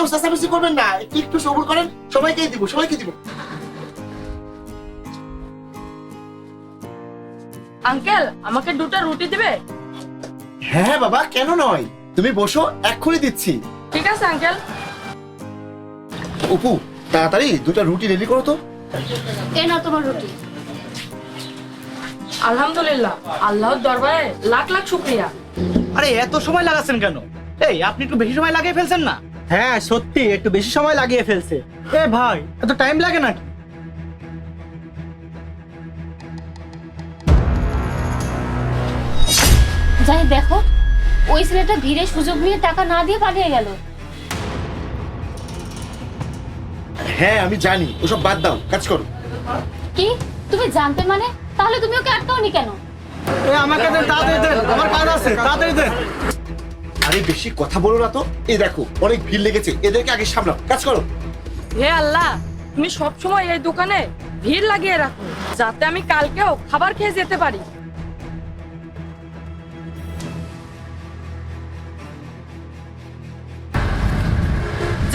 কেউ চেঁচামেচি করবেন না একটু একটু সবুর করেন সবাইকে দিব সবাইকে দিব। আঙ্কেল আমাকে দুটো রুটি দিবে? হ্যাঁ হ্যাঁ বাবা কেন নয়? তুমি বসো এক্ষুনি দিচ্ছি। ঠিক আছে আঙ্কেল। অপু তাড়াতাড়ি দুটো রুটি রেডি করো তো। এ না তোমার রুটি। আলহামদুলিল্লাহ আল্লাহর দরবারে লাখ লাখ শুক্রিয়া। আরে এত সময় লাগাচ্ছেন কেন? এই আপনি একটু বেশি সময় লাগিয়ে ফেলছেন না? হ্যাঁ সত্যি একটু বেশি সময় লাগিয়ে ফেলছে। এ ভাই এত টাইম লাগে নাকি যাই দেখো ওই ছেলেটা ভিড়ে সুযোগ নিয়ে টাকা না দিয়ে পালিয়ে গেল। হ্যাঁ আমি জানি ওসব বাদ দাও কাজ করো। কি? তুমি জানতে মানে? তাহলে তুমি ওকে আটকাওনি কেন? এ আমাকে দেন তাড়াতাড়ি দেন আমার কাজ আছে তাড়াতাড়ি দেন। আরে বেশি কথা বলো না তো। এই দেখো অনেক ভিড় লেগেছে। এদেরকে আগে সামলাও। কাজ করো। হে আল্লাহ তুমি সব সময় এই দোকানে ভিড় লাগিয়ে রাখো যাতে আমি কালকেও খাবার খেয়ে যেতে পারি।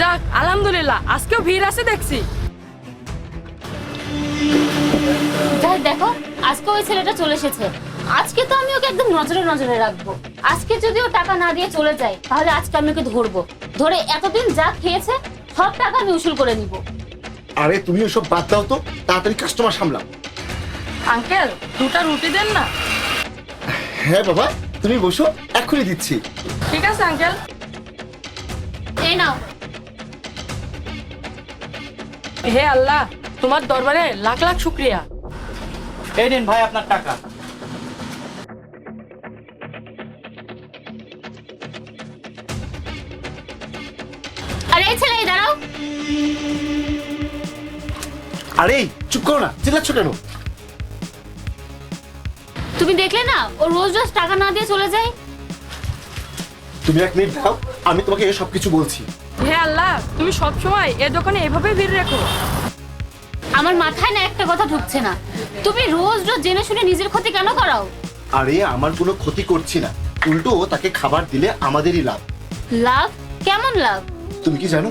যাক আলহামদুলিল্লাহ আজকেও ভিড় আছে দেখছি। যাই দেখো আজকে ওই ছেলেটা চলে এসেছে। আজকে তো আমি ওকে একদম নজরে নজরে রাখব। আজকে যদি ও টাকা না দিয়ে চলে যায় তাহলে আজকে আমি ওকে ধরবো। ধরে এতদিন যা খেয়েছে সব টাকা আমি উসুল করে নিব। আরে তুমি ওসব বাদ দাও তো তাড়াতাড়ি কাস্টমার সামলাও। আঙ্কেল দুটো রুটি দেন না? হ্যাঁ বাবা তুমি বসো এক্ষুনি দিচ্ছি। ঠিক আছে আঙ্কেল। এই নাও। হে আল্লাহ তোমার দরবারে লাখ লাখ শুক্রিয়া। এই নিন ভাই আপনার টাকা। আরে এই ছেলে এই দাঁড়াও। আরে চুপ করো না চিল্লাচ্ছ কেন? তুমি দেখলে না ও রোজ রোজ টাকা না দিয়ে চলে যায়? তুমি এক মিনিট দাও আমি তোমাকে সব কিছু বলছি। হে আল্লাহ তুমি সব সময় এ দোকানে এভাবে ভিড় রেখো। আমার মাথায় না একটা কথা ঢুকছে না। তুমি রোজ রোজ জেনে শুনে নিজের ক্ষতি কেন করাও? আরে আমার কোনো ক্ষতি করছি না। উল্টো তাকে খাবার দিলে আমাদেরই লাভ। লাভ? কেমন লাভ? তুমি কি জানো?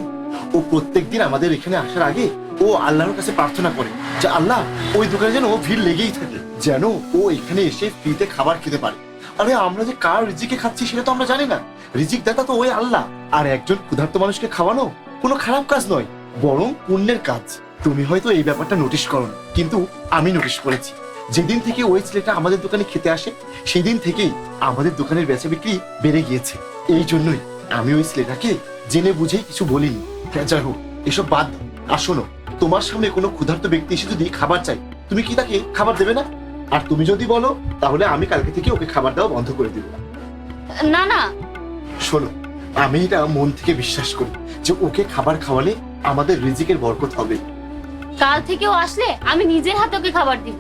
ও প্রত্যেকদিন আমাদের এখানে আসার আগে ও আল্লাহর কাছে প্রার্থনা করে যে, আল্লাহ, ওই দোকানে যেন ও ভিড় লেগেই থাকে, যেন ও এখানে এসে ফ্রিতে খাবার খেতে পারে। আরে, আমরা যে কার রিজিকে খাচ্ছি সেটা তো আমরা জানি না। রিজিক দাতা তো ওই আল্লাহ। আর একজন ক্ষুধার্ত মানুষকে খাওয়ানো কোনো খারাপ কাজ নয়, বরং পুণ্যের কাজ। তুমি হয়তো এই ব্যাপারটা নোটিশ করো কিন্তু আমি নোটিশ করেছি। যেদিন থেকে ওই ছেলেটা আমাদের দোকানে খেতে আসে সেই দিন থেকেই আমাদের দোকানের বেচা বিক্রি বেড়ে গিয়েছে। এই জন্যই আমি ওই ছেলেটাকে জেনে বুঝেই কিছু বলিনি। হ্যাঁ, যাই হোক এসব বাদ আর শোনো তোমার সামনে কোনো ক্ষুধার্ত ব্যক্তি এসে যদি খাবার চাই তুমি কি তাকে খাবার দেবে না? আর তুমি যদি বলো তাহলে আমি কালকে থেকে ওকে খাবার দেওয়া বন্ধ করে দিব। না না। শোনো আমি এটা মন থেকে বিশ্বাস করি যে ওকে খাবার খাওয়ালে আমাদের রিজিকের বরকত হবে। কাল থেকেও আসলে আমি নিজের হাতে ওকে খাবার দিব।